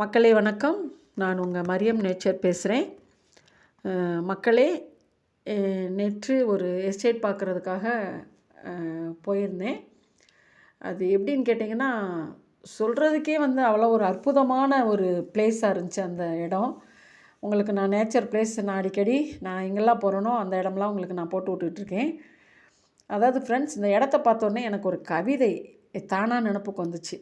மக்களே வணக்கம். நான் உங்கள் மரியம் நேச்சர் பேசுகிறேன் மக்களே நேற்று ஒரு எஸ்டேட் பார்க்குறதுக்காக போயிருந்தேன். அது எப்படின்னு கேட்டிங்கன்னா சொல்கிறதுக்கே வந்து அவ்வளோ ஒரு அற்புதமான ஒரு பிளேஸாக இருந்துச்சு அந்த இடம். உங்களுக்கு நான் நேச்சர் பிளேஸ் நான் அடிக்கடி நான் எங்கெல்லாம் போகிறேனோ அந்த இடம்லாம் உங்களுக்கு நான் போட்டு விட்டுட்ருக்கேன். அதாவது ஃப்ரெண்ட்ஸ் இந்த இடத்த பார்த்தோன்னே எனக்கு ஒரு கவிதை தானாக நினப்புக்கு வந்துச்சு.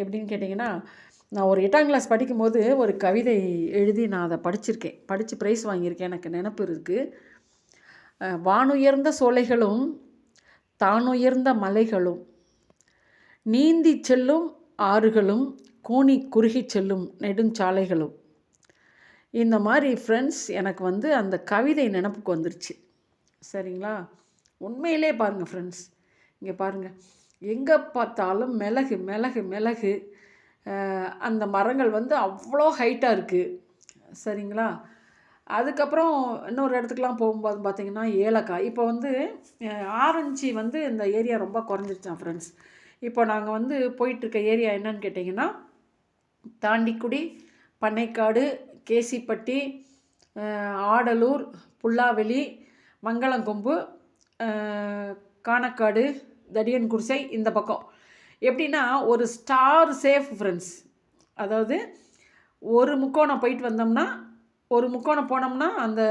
எப்படின்னு கேட்டிங்கன்னா நான் ஒரு எட்டாம் கிளாஸ் படிக்கும்போது ஒரு கவிதை எழுதி நான் அதை படிச்சிருக்கேன். படித்து ப்ரைஸ் வாங்கியிருக்கேன். எனக்கு நினப்பு இருக்குது வானுயர்ந்த சோலைகளும் தானுயர்ந்த மலைகளும் நீந்தி செல்லும் ஆறுகளும் கூணி குறுகி செல்லும் நெடுஞ்சாலைகளும். இந்த மாதிரி ஃப்ரெண்ட்ஸ் எனக்கு வந்து அந்த கவிதை நினப்புக்கு வந்துருச்சு. சரிங்களா? உண்மையிலே பாருங்கள் ஃப்ரெண்ட்ஸ் இங்கே பாருங்கள் எங்கே பார்த்தாலும் மிளகு மிளகு மிளகு. அந்த மரங்கள் வந்து அவ்வளோ ஹைட்டாக இருக்குது சரிங்களா? அதுக்கப்புறம் இன்னொரு இடத்துக்குலாம் போகும்போது பார்த்திங்கன்னா ஏலக்காய். இப்போ வந்து ஆரஞ்சு வந்து இந்த ஏரியா ரொம்ப குறைஞ்சிருச்சான் ஃப்ரெண்ட்ஸ் இப்போ நாங்கள் வந்து போயிட்டுருக்க ஏரியா என்னன்னு கேட்டிங்கன்னா தாண்டிக்குடி பண்ணைக்காடு கேசிப்பட்டி ஆடலூர் புல்லாவெளி மங்களங்கொம்பு காணக்காடு தடியன் குடிசை இந்த பக்கம். எப்படின்னா ஒரு ஸ்டார் சேஃப் ஃப்ரெண்ட்ஸ் அதாவது ஒரு முக்கோணம் போயிட்டு வந்தோம்னா ஒரு முக்கோணம் போனோம்னா அந்த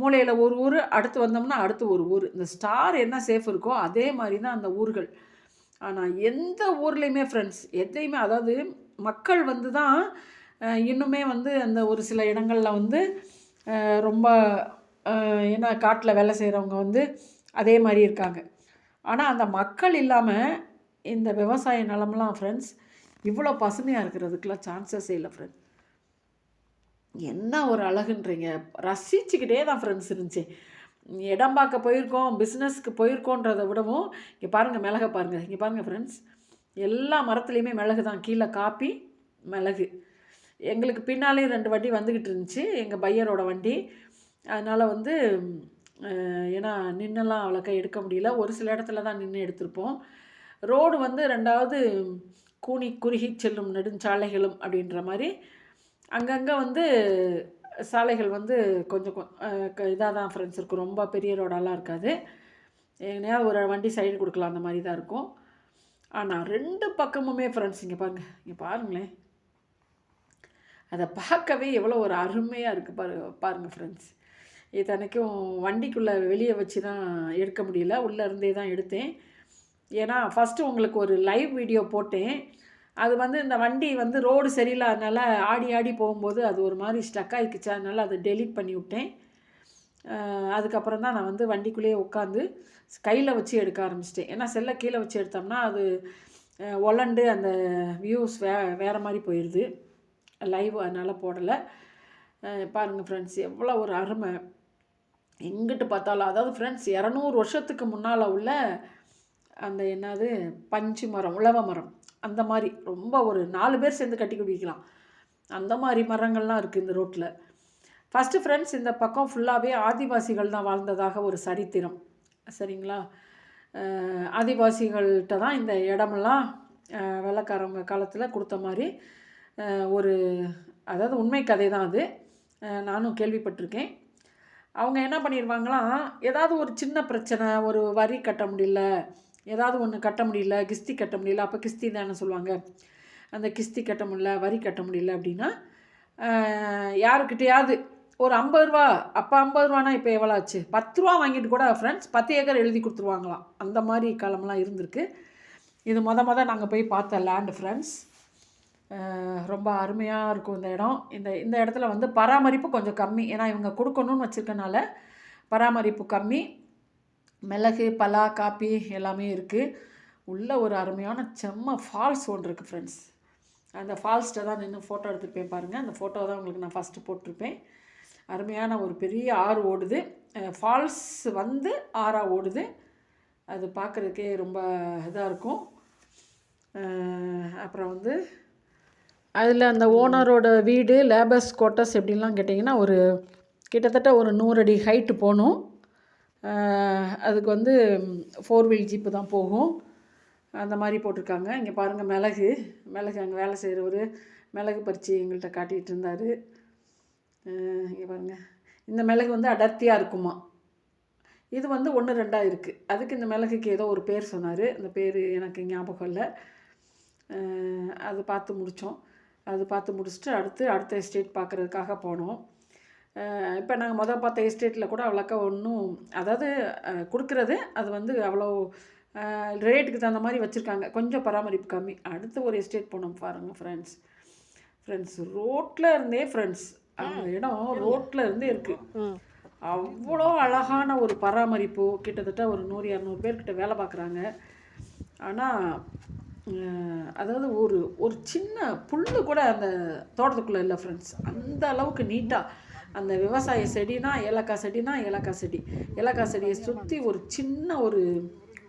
மூலையில் ஒரு ஊர் அடுத்து வந்தோம்னா அடுத்து ஒரு ஊர். இந்த ஸ்டார் என்ன சேஃப் இருக்கோ அதே மாதிரி தான் அந்த ஊர்கள். ஆனால் எந்த ஊர்லேயுமே ஃப்ரெண்ட்ஸ் எதையுமே அதாவது மக்கள் வந்து தான் இன்னுமே வந்து அந்த ஒரு சில இடங்களில் வந்து ரொம்ப என்ன காட்டில் வேலை செய்கிறவங்க வந்து அதே மாதிரி இருக்காங்க. ஆனால் அந்த மக்கள் இல்லாமல் இந்த விவசாய நிலமெல்லாம் ஃப்ரெண்ட்ஸ் இவ்வளோ பசுமையாக இருக்கிறதுக்கெலாம் சான்சஸே இல்லை ஃப்ரெண்ட்ஸ் என்ன ஒரு அழகுன்றீங்க. ரசிச்சுக்கிட்டே தான் ஃப்ரெண்ட்ஸ் இருந்துச்சு. இடம் பார்க்க போயிருக்கோம் பிஸ்னஸ்க்கு போயிருக்கோன்றதை விடவும் இங்கே பாருங்கள் மிளகை பாருங்கள் இங்கே பாருங்கள் ஃப்ரெண்ட்ஸ் எல்லா மரத்துலேயுமே மிளகு தான். கீழே காப்பி மிளகு. எங்களுக்கு பின்னாலேயும் ரெண்டு வண்டி வந்துக்கிட்டு இருந்துச்சு எங்கள் பையரோட வண்டி. அதனால் வந்து ஏன்னா நின்னெல்லாம் அவ்வளோக்கா எடுக்க முடியல. ஒரு சில இடத்துல தான் நின்று எடுத்திருப்போம். ரோடு வந்து ரெண்டாவது கூனி குறுகி செல்லும் நெடுஞ்சாலைகளும் அப்படின்ற மாதிரி அங்கங்கே வந்து சாலைகள் வந்து கொஞ்சம் இதாக தான் ஃப்ரெண்ட்ஸ் இருக்கும் ரொம்ப பெரிய ரோடெல்லாம் இருக்காது. எங்கனையா ஒரு வண்டி சைடு கொடுக்கலாம் அந்த மாதிரி தான் இருக்கும். ஆனால் ரெண்டு பக்கமுமே ஃப்ரெண்ட்ஸ் இங்கே பாருங்க. இங்கே பாருங்களேன். அதை பார்க்கவே எவ்வளோ ஒரு அருமையாக இருக்குது பாரு பாருங்கள் ஃப்ரெண்ட்ஸ் இத்தனைக்கும் வண்டிக்குள்ளே வெளியே வச்சு தான் எடுக்க முடியல. உள்ளே இருந்தே தான் எடுத்தேன். ஏன்னா ஃபஸ்ட்டு உங்களுக்கு ஒரு லைவ் வீடியோ போட்டேன். அது வந்து இந்த வண்டி வந்து ரோடு சரியில்லாதனால ஆடி ஆடி போகும்போது அது ஒரு மாதிரி ஸ்டக் ஆகிக்குச்சு அதனால அதை டெலீட் பண்ணி விட்டேன். அதுக்கப்புறம் தான் நான் வந்து வண்டிக்குள்ளேயே உட்காந்து கையில் வச்சு எடுக்க ஆரம்பிச்சிட்டேன். ஏன்னா செல்லை கீழே வச்சு எடுத்தோம்னா அது ஒலண்டு அந்த வியூஸ் வே வேறு மாதிரி போயிடுது லைவ் அதனால் போடலை. பாருங்கள் ஃப்ரெண்ட்ஸ் எவ்வளோ ஒரு அருமை. எங்கிட்டு பார்த்தாலும் அதாவது ஃப்ரெண்ட்ஸ் இரநூறு வருஷத்துக்கு முன்னால் உள்ள அந்த என்னது பஞ்சு மரம் உழவ மரம் அந்த மாதிரி ரொம்ப ஒரு நாலு பேர் சேர்ந்து கட்டி குடிக்கலாம். அந்த மாதிரி மரங்கள்லாம் இருக்குது இந்த ரோட்டில் ஃபஸ்ட்டு ஃப்ரெண்ட்ஸ் இந்த பக்கம் ஃபுல்லாகவே ஆதிவாசிகள் தான் வாழ்ந்ததாக ஒரு சரித்திரம். சரிங்களா? ஆதிவாசிகள்கிட்ட தான் இந்த இடமெல்லாம் வெள்ளக்காரவங்க காலத்தில் கொடுத்த மாதிரி ஒரு அதாவது உண்மை கதை தான் அது. நானும் கேள்விப்பட்டிருக்கேன். அவங்க என்ன பண்ணிடுவாங்களாம் ஏதாவது ஒரு சின்ன பிரச்சனை ஒரு வரி கட்ட முடியல ஏதாவது ஒன்று கட்ட முடியல கிஸ்தி கட்ட முடியல அப்போ கிஸ்தி தானே சொல்லுவாங்க. அந்த கிஸ்தி கட்ட முடியல வரி கட்ட முடியல அப்படின்னா யாருக்கிட்டையாவது ஒரு ஐம்பது ரூபா அப்போ ஐம்பது ரூபானா இப்போ எவ்வளோ ஆச்சு? பத்து ரூபா வாங்கிட்டு கூட ஃப்ரெண்ட்ஸ் பத்து ஏக்கர் எழுதி கொடுத்துருவாங்களாம். அந்த மாதிரி காலம்லாம் இருந்திருக்கு. இது மொத மொதல் நாங்கள் போய் பார்த்த லேண்டு ஃப்ரெண்ட்ஸ் ரொம்ப அருமையாக இருக்கும் இந்த இடம். இந்த இந்த இடத்துல வந்து பராமரிப்பு கொஞ்சம் கம்மி. ஏன்னா இவங்க கொடுக்கணும்னு வச்சுருக்கனால பராமரிப்பு கம்மி. மிளகு பலா காப்பி எல்லாமே இருக்குது உள்ள ஒரு அருமையான செம்ம ஃபால்ஸ் ஒன்று இருக்குது ஃப்ரெண்ட்ஸ் அந்த ஃபால்ஸ்ட்டை தான் நின்று ஃபோட்டோ எடுத்துருப்பேன் பாருங்கள் அந்த ஃபோட்டோ தான் உங்களுக்கு நான் ஃபஸ்ட்டு போட்டிருப்பேன். அருமையான ஒரு பெரிய ஆறு ஓடுது. ஃபால்ஸ் வந்து ஆறாக ஓடுது. அது பார்க்குறதுக்கே ரொம்ப இதாக இருக்கும். அப்புறம் வந்து அதில் அந்த ஓனரோட வீடு லேபர்ஸ் குவார்ட்டர்ஸ் எப்படின்லாம் கேட்டிங்கன்னா ஒரு கிட்டத்தட்ட ஒரு நூறு அடி ஹைட்டு போகணும். அதுக்கு வந்து ஃபோர் வீல் ஜீப்பு தான் போகும். அந்த மாதிரி போட்டிருக்காங்க. இங்கே பாருங்கள் மிளகு. மிளகு அங்கே வேலை செய்கிறவர் மிளகு பறித்து எங்கள்கிட்ட காட்டிகிட்டு இருந்தார். இங்கே பாருங்க. இந்த மிளகு வந்து அடர்த்தியாக இருக்குமா? இது வந்து ஒன்று ரெண்டாக இருக்குது அதுக்கு இந்த மிளகுக்கு ஏதோ ஒரு பேர் சொன்னார். அந்த பேர் எனக்கு ஞாபகம் இல்லை. அது பார்த்து முடித்தோம் அது பார்த்து முடிச்சுட்டு அடுத்து அடுத்த எஸ்டேட் பார்க்குறதுக்காக போனோம். இப்போ நாங்கள் மொதல் பார்த்த எஸ்டேட்டில் கூட அவ்வளோக்கா ஒன்றும் அதாவது கொடுக்குறது அது வந்து அவ்வளோ ரேட்டுக்கு தகுந்த மாதிரி வச்சுருக்காங்க. கொஞ்சம் பராமரிப்பு கம்மி. அடுத்து ஒரு எஸ்டேட் போனோம் பாருங்கள் ஃப்ரெண்ட்ஸ் ஃப்ரெண்ட்ஸ் ரோட்டில் இருந்தே ஃப்ரெண்ட்ஸ் அந்த இடம் ரோட்டில் இருந்தே இருக்குது அவ்வளோ அழகான ஒரு பராமரிப்பு. கிட்டத்தட்ட ஒரு நூறு இரநூறு பேர்கிட்ட வேலை பார்க்குறாங்க ஆனால் அதாவது ஒரு ஒரு சின்ன புல்லு கூட அந்த தோட்டத்துக்குள்ளே இல்லை ஃப்ரெண்ட்ஸ் அந்த அளவுக்கு நீட்டாக அந்த விவசாய செடினா ஏலக்காய் செடினா ஏலக்காய் செடி. ஏலக்காய் செடியை சுற்றி ஒரு சின்ன ஒரு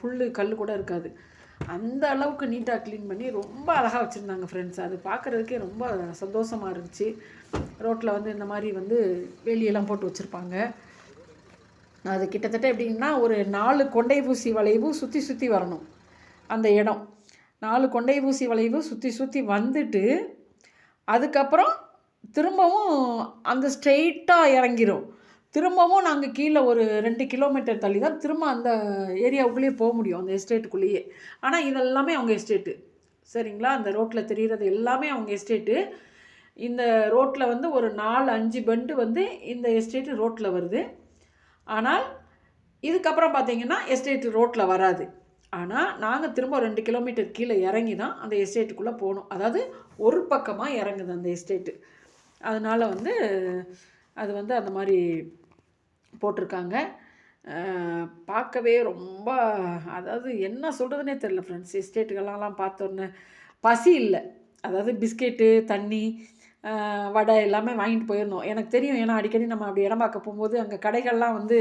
புல் கல் கூட இருக்காது. அந்த அளவுக்கு நீட்டாக க்ளீன் பண்ணி ரொம்ப அழகாக வச்சுருந்தாங்க ஃப்ரெண்ட்ஸ் அது பார்க்குறதுக்கே ரொம்ப சந்தோஷமாக இருந்துச்சு. ரோட்டில் வந்து இந்த மாதிரி வந்து வேலியெல்லாம் போட்டு வச்சுருப்பாங்க. அது கிட்டத்தட்ட எப்படின்னா ஒரு நாலு கொண்டை பூசி வளைவு சுற்றி சுற்றி வரணும் அந்த இடம். நாலு கொண்டை பூசி வளைவு சுற்றி சுற்றி வந்துட்டு அதுக்கப்புறம் திரும்பவும் அந்த ஸ்ட்ரெயிட்டாக இறங்கிரும். திரும்பவும் நாங்கள் கீழே ஒரு ரெண்டு கிலோமீட்டர் தள்ளி தான் திரும்ப அந்த ஏரியாவுக்குள்ளேயே போக முடியும் அந்த எஸ்டேட்டுக்குள்ளேயே ஆனால் இதெல்லாமே அவங்க எஸ்டேட்டு சரிங்களா? அந்த ரோட்டில் தெரிகிறது எல்லாமே அவங்க எஸ்டேட்டு இந்த ரோட்டில் வந்து ஒரு நாலு அஞ்சு பெண்டு வந்து இந்த எஸ்டேட்டு ரோட்டில் வருது. ஆனால் இதுக்கப்புறம் பார்த்தீங்கன்னா எஸ்டேட்டு ரோட்டில் வராது. ஆனால் நாங்கள் திரும்ப ரெண்டு கிலோமீட்டர் கீழே இறங்கி தான் அந்த எஸ்டேட்டுக்குள்ளே போகணும் அதாவது ஒரு பக்கமாக இறங்குது அந்த எஸ்டேட்டு அதனால் வந்து அது வந்து அந்த மாதிரி போட்டிருக்காங்க. பார்க்கவே ரொம்ப அதாவது என்ன சொல்கிறதுனே தெரில ஃப்ரெண்ட்ஸ் எஸ்டேட்டுகளெல்லாம் பார்த்தோன்னே பசி இல்லை. அதாவது பிஸ்கெட்டு தண்ணி வடை எல்லாமே வாங்கிட்டு போயிருந்தோம். எனக்கு தெரியும். ஏன்னா அடிக்கடி நம்ம அப்படி இடம் பார்க்க போகும்போது அங்கே கடைகள்லாம் வந்து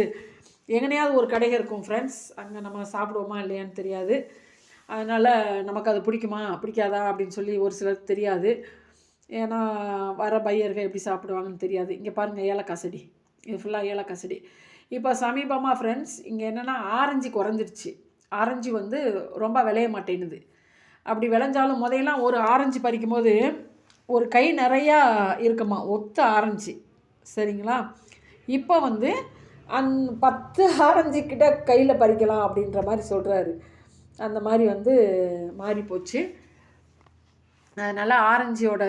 எங்கனையாவது ஒரு கடை இருக்கும் ஃப்ரெண்ட்ஸ் அங்கே நம்ம சாப்பிடுவோமா இல்லையான்னு தெரியாது. அதனால் நமக்கு அது பிடிக்குமா பிடிக்காதா அப்படின்னு சொல்லி ஒரு சிலருக்கு தெரியாது. ஏன்னா வர பையர்கள் எப்படி சாப்பிடுவாங்கன்னு தெரியாது. இங்கே பாருங்கள் ஏலக்காய் செடி. இது ஃபுல்லாக ஏலக்காய் செடி. இப்போ சமீபமாக ஃப்ரெண்ட்ஸ் இங்கே என்னென்னா ஆரஞ்சு குறைஞ்சிருச்சு. ஆரஞ்சு வந்து ரொம்ப விளைய மாட்டேங்குது அப்படி விளைஞ்சாலும் முதையெல்லாம் ஒரு ஆரஞ்சு பறிக்கும் போது ஒரு கை நிறையா இருக்குமா? ஒத்த ஆரஞ்சு. சரிங்களா? இப்போ வந்து அந் பத்து ஆரஞ்சு கிட்ட கையில் பறிக்கலாம் அப்படின்ற மாதிரி சொல்கிறாரு அந்த மாதிரி வந்து மாறி போச்சு அதனால் ஆரஞ்சியோட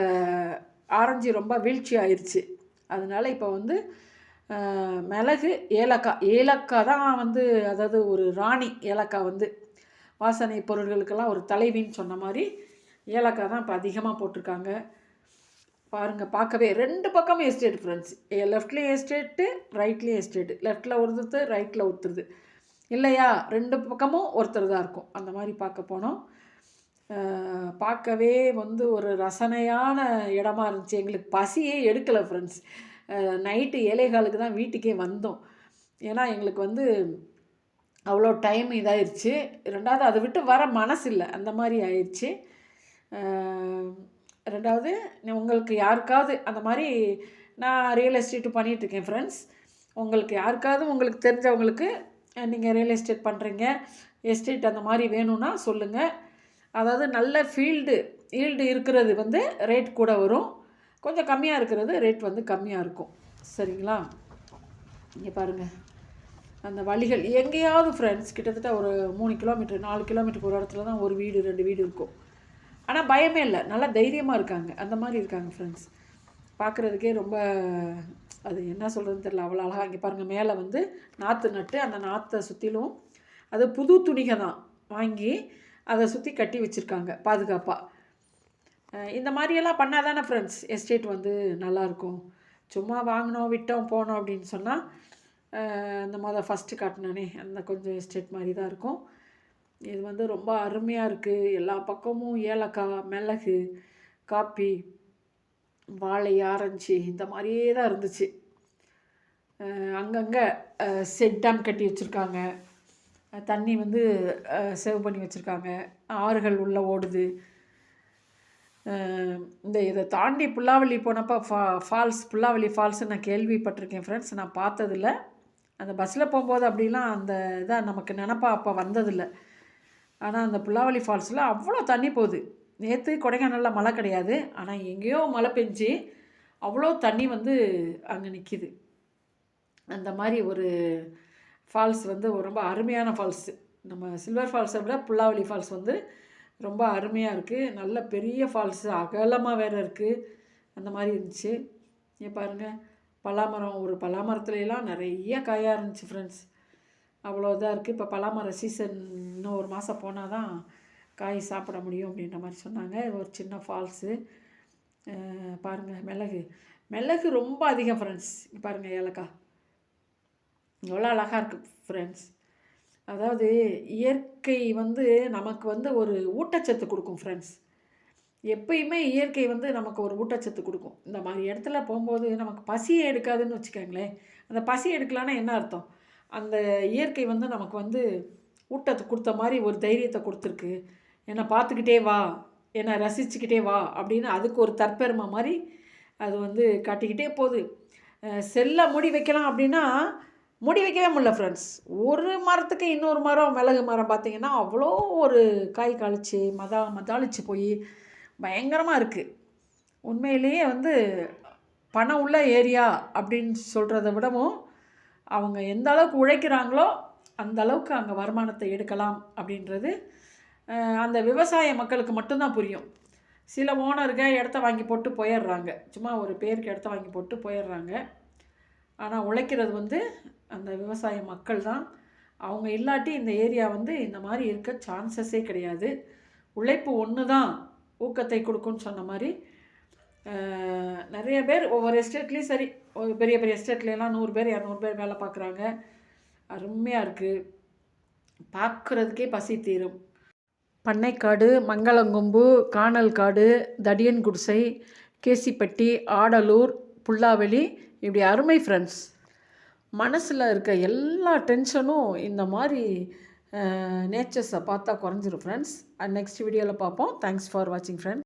ஆரஞ்சு ரொம்ப வீழ்ச்சி ஆயிடுச்சு அதனால் இப்போ வந்து மிளகு ஏலக்காய் ஏலக்காய் தான் வந்து அதாவது ஒரு ராணி ஏலக்காய் வந்து வாசனை பொருட்களுக்கெல்லாம் ஒரு தலைவின்னு சொன்ன மாதிரி ஏலக்காய் தான் இப்போ அதிகமாக போட்டிருக்காங்க. பாருங்கள் பார்க்கவே ரெண்டு பக்கமும் எஸ்டேட் ஃப்ரெண்ட்ஸ் லெஃப்ட்லேயும் எஸ்டேட்டு ரைட்லேயும் எஸ்டேட்டு லெஃப்ட்டில் ஒருத்தருது ரைட்டில் ஒருத்தருது. இல்லையா? ரெண்டு பக்கமும் ஒருத்தர் தான் இருக்கும். அந்த மாதிரி பார்க்க போனோம். பார்க்கவே வந்து ஒரு ரசனையான இடமா இருந்துச்சு. எங்களுக்கு பசியே எடுக்கலை ஃப்ரெண்ட்ஸ் நைட்டு ஏழைகாலுக்கு தான் வீட்டுக்கே வந்தோம். ஏன்னா எங்களுக்கு வந்து அவ்வளோ டைம் இதாயிருச்சு. ரெண்டாவது அதை விட்டு வர மனசு இல்லை. அந்த மாதிரி ஆயிடுச்சு ரெண்டாவது உங்களுக்கு யாருக்காவது அந்த மாதிரி நான் ரியல் எஸ்டேட்டு பண்ணிகிட்ருக்கேன் ஃப்ரெண்ட்ஸ் உங்களுக்கு யாருக்காவது உங்களுக்கு தெரிஞ்சவங்களுக்கு நீங்கள் ரியல் எஸ்டேட் பண்ணுறீங்க எஸ்டேட் அந்த மாதிரி வேணும்னா சொல்லுங்கள் அதாவது நல்ல ஃபீல்டு ஈல்டு இருக்கிறது வந்து ரேட் கூட வரும். கொஞ்சம் கம்மியாக இருக்கிறது ரேட் வந்து கம்மியாக இருக்கும். சரிங்களா? இங்கே பாருங்கள் அந்த வழிகள். எங்கேயாவது ஃப்ரெண்ட்ஸ் கிட்டத்தட்ட ஒரு மூணு கிலோமீட்டர் நாலு கிலோமீட்டருக்கு ஒரு இடத்துல தான் ஒரு வீடு ரெண்டு வீடு இருக்கும். ஆனால் பயமே இல்லை. நல்லா தைரியமாக இருக்காங்க. அந்த மாதிரி இருக்காங்க ஃப்ரெண்ட்ஸ் பார்க்குறதுக்கே ரொம்ப அது என்ன சொல்கிறதுன்னு தெரில அவ்வளோ அழகாக இங்கே பாருங்கள் மேலே வந்து நாற்று நட்டு அந்த நாற்றை சுற்றிலும் அது புது துணிகை தான். வாங்கி அதை சுற்றி கட்டி வச்சுருக்காங்க பாதுகாப்பாக இந்த மாதிரியெல்லாம் பண்ணால் தானே ஃப்ரெண்ட்ஸ் எஸ்டேட் வந்து நல்லாயிருக்கும் சும்மா வாங்கினோம் விட்டோம் போனோம் அப்படின்னு சொன்னால் இந்த மாதிரி ஃபஸ்ட்டு காட்டினானே அந்த கொஞ்சம் எஸ்டேட் மாதிரி தான் இருக்கும். இது வந்து ரொம்ப அருமையாக இருக்குது எல்லா பக்கமும் ஏலக்காய் மிளகு காப்பி வாழை ஆரஞ்சு இந்த மாதிரியே தான் இருந்துச்சு. அங்கங்கே செட் டேம் கட்டி வச்சுருக்காங்க. தண்ணி வந்து சேவ் பண்ணி வச்சுருக்காங்க. ஆறுகள் உள்ளே ஓடுது. இந்த இதை தாண்டி புல்லாவளி போனப்போ ஃபா ஃபால்ஸ் புல்லாவளி ஃபால்ஸ் நான் கேள்விப்பட்டிருக்கேன் ஃப்ரெண்ட்ஸ் நான் பார்த்ததில்ல. அந்த பஸ்ஸில் போகும்போது அப்படிலாம் அந்த இதாக நமக்கு நினப்பா அப்போ வந்ததில்லை. ஆனால் அந்த புல்லாவளி ஃபால்ஸில் அவ்வளோ தண்ணி போகுது. நேற்று கொடைக்கானலில் மழை கிடையாது. ஆனால் எங்கேயோ மழை பெஞ்சு அவ்வளோ தண்ணி வந்து அங்கே நிற்கிது அந்த மாதிரி ஒரு ஃபால்ஸ் வந்து ரொம்ப அருமையான ஃபால்ஸு. நம்ம சில்வர் ஃபால்ஸை விட புல்லாவளி ஃபால்ஸ் வந்து ரொம்ப அருமையாக இருக்குது நல்ல பெரிய ஃபால்ஸு அகலமாக வேறு இருக்குது அந்த மாதிரி இருந்துச்சு. இங்கே பாருங்கள் பலாமரம் ஒரு பலாமரத்துலலாம் நிறைய காயாக இருந்துச்சு ஃப்ரெண்ட்ஸ் அவ்வளோ இதாக இருக்குது இப்போ பலாமரம் சீசன் இன்னும் ஒரு மாதம் போனால் தான் காய் சாப்பிட முடியும் அப்படின்ற மாதிரி சொன்னாங்க. ஒரு சின்ன ஃபால்ஸு. பாருங்கள் மிளகு. மிளகு ரொம்ப அதிகம் ஃப்ரெண்ட்ஸ் பாருங்கள் ஏலக்காய். எவ்வளோ அழகாக இருக்குது ஃப்ரெண்ட்ஸ் அதாவது இயற்கை வந்து நமக்கு வந்து ஒரு ஊட்டச்சத்து கொடுக்கும் ஃப்ரெண்ட்ஸ் எப்பயுமே இயற்கை வந்து நமக்கு ஒரு ஊட்டச்சத்து கொடுக்கும். இந்த மாதிரி இடத்துல போகும்போது நமக்கு பசியே எடுக்காதுன்னு வச்சுக்கோங்களேன். அந்த பசி எடுக்கலான்னா என்ன அர்த்தம்? அந்த இயற்கை வந்து நமக்கு வந்து ஊட்டத்தை கொடுத்த மாதிரி ஒரு தைரியத்தை கொடுத்துருக்கு. என்னை பார்த்துக்கிட்டே வா என்னை ரசிச்சுக்கிட்டே வா அப்படின்னு அதுக்கு ஒரு தற்பெருமை மாதிரி அது வந்து காட்டிக்கிட்டே போகுது. செல்ல முடி வைக்கலாம் அப்படின்னா முடி வைக்கவே முடியல ஃப்ரெண்ட்ஸ் ஒரு மரத்துக்கு இன்னொரு மரம் மிளகு மரம் பார்த்திங்கன்னா அவ்வளோ ஒரு காய் காய்ச்சி மதா மதாளிச்சு போய் பயங்கரமாக இருக்குது உண்மையிலேயே வந்து பணம் உள்ள ஏரியா அப்படின்னு சொல்கிறத விடவும் அவங்க எந்த அளவுக்கு உழைக்கிறாங்களோ அந்த அளவுக்கு அங்கே வருமானத்தை எடுக்கலாம் அப்படின்றது அந்த விவசாய மக்களுக்கு மட்டும்தான் புரியும். சில ஓனருங்க இடத்த வாங்கி போட்டு போயிடுறாங்க. சும்மா ஒரு பேருக்கு இடத்த வாங்கி போட்டு போயிடுறாங்க. ஆனால் உழைக்கிறது வந்து அந்த விவசாய மக்கள் தான். அவங்க இல்லாட்டி இந்த ஏரியா வந்து இந்த மாதிரி இருக்க சான்சஸே கிடையாது. உழைப்பு ஒன்று தான் ஊக்கத்தை கொடுக்கும்னு சொன்ன மாதிரி நிறைய பேர் ஒவ்வொரு எஸ்டேட்லேயும் சரி ஒரு பெரிய பெரிய எஸ்டேட்லாம் நூறு பேர் இரநூறு பேர் வேலை பார்க்குறாங்க. அருமையாக இருக்குது பார்க்குறதுக்கே பசி தீரும். பண்ணைக்காடு மங்களங்கொம்பு காணல் காடு தடியன் குடிசை கேசிப்பட்டி ஆடலூர் புல்லாவெளி இப்படி அருமை ஃப்ரெண்ட்ஸ் மனசில் இருக்க எல்லா டென்ஷனும் இந்த மாதிரி நேச்சர்ஸை பார்த்தா குறைஞ்சிரும் ஃப்ரெண்ட்ஸ் அண்ட் நெக்ஸ்ட் வீடியோவில் பார்ப்போம். தேங்க்ஸ் ஃபார் வாட்சிங் ஃப்ரெண்ட்ஸ்